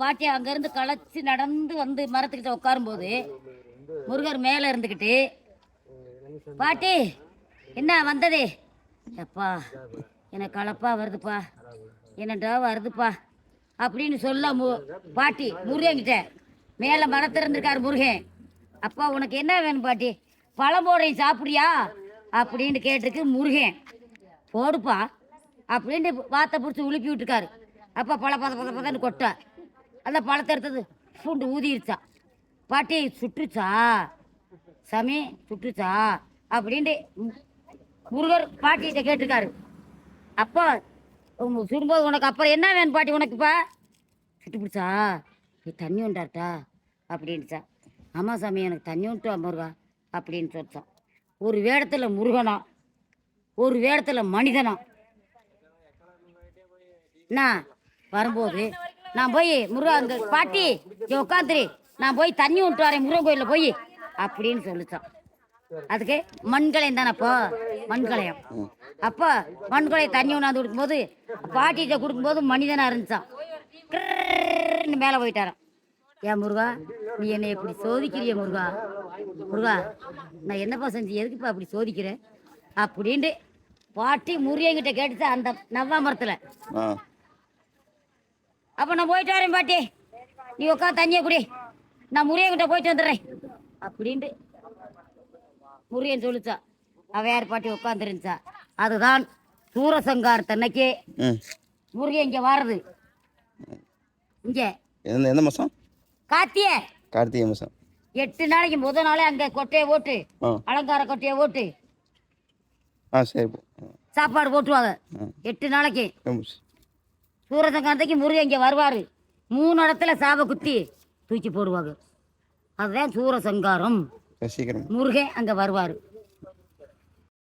பாட்டி அங்கேருந்து களைச்சி நடந்து வந்து மரத்துக்கிட்ட உட்காரும்போது முருகர் மேலே இருந்துக்கிட்டு பாட்டி என்ன வந்ததே? எப்பா எனக்கு களப்பா வருதுப்பா. என்னடா வருதுப்பா? அப்படின்னு சொல்ல மு பாட்டி முருகன்கிட்ட மேலே மரத்துல இருந்திருக்காரு முருகன். அப்பா உனக்கு என்ன வேணும் பாட்டி? பழம்போடையும் சாப்பிடியா அப்படின்னு கேட்டிருக்கு முருகன். போடுப்பா. அப்படின்ட்டு வாத்தை பிடிச்சி உலுப்பி விட்டுருக்காரு. அப்போ பழ பத பத பதன்னு கொட்டா அந்த பழத்தை எடுத்தது பூண்டு ஊதிருச்சா. பாட்டி சுட்டுச்சா சாமி சுட்டுச்சா அப்படின்ட்டு முருகர் பாட்டிகிட்ட கேட்டிருக்காரு. அப்போ உங்க சுடும்போது உனக்கு அப்புறம் என்ன வேணும் பாட்டி உனக்குப்பா சுட்டு பிடிச்சா? நீ தண்ணி உண்டாட்டா அப்படின்ச்சா ஆமாம் சாமி எனக்கு தண்ணி உண்டு முருகா அப்படின்னு சொல்லிச்சான் ஒரு வேடத்தில் முருகனா? ஒரு வேடத்தில் மனிதனா? என்ன? வரும்போது நான் போய் முருகா அந்த பாட்டி இங்கே உட்காந்துரு. நான் போய் தண்ணி விட்டு வரேன் முருகன் கோயிலில் போய். அப்படின்னு சொல்லிச்சான். அதுக்கு மண்கலையம் அப்போ? மண்கலையம். அப்போ மண்கலையம் தண்ணி கொண்டாந்து கொடுக்கும்போது பாட்டிகிட்ட கொடுக்கும்போது மனிதனாக இருந்துச்சான். மேலே போயிட்டாராம். ஏன் முருகா நீ என்னை இப்படி சோதிக்கிறிய முருகா? முருகா நான் என்னப்பா செஞ்சு எதுக்குப்பா அப்படி சோதிக்கிறேன் அப்படின்ட்டு பாட்டி முருகன்கிட்ட கேட்டுச்சு அந்த நவ்வாமரத்தில் அப்போ நான் போயிட்டு வரேன் பாட்டி. நீ உட்காந்து தண்ணியை குடி. நான் முருகன்கிட்ட போயிட்டு வந்துடுறேன். அப்படின்ட்டு முருகன் சொல்லிச்சா. அவ யார் பாட்டி? உட்காந்துருந்துச்சா அதுதான் ம் முருகன் இங்கே வர்றது இங்கே. எந்த மாதம் காத்திய கார்த்திகை. மாதம் எட்டு நாளைக்கு முத நாளே அங்கே கொட்டையை ஓட்டு அலங்கார கொட்டையை ஓட்டு ஆ சரி சாப்பாடு போட்டுருவாங்க. எட்டு நாளைக்கு. சூரசங்காரத்துக்கு முருகன் இங்கே வருவார். மூணு இடத்துல சாப குத்தி தூக்கி போடுவாங்க. அதுதான் சூரசங்காரம். முருகன் அங்கே வருவார்.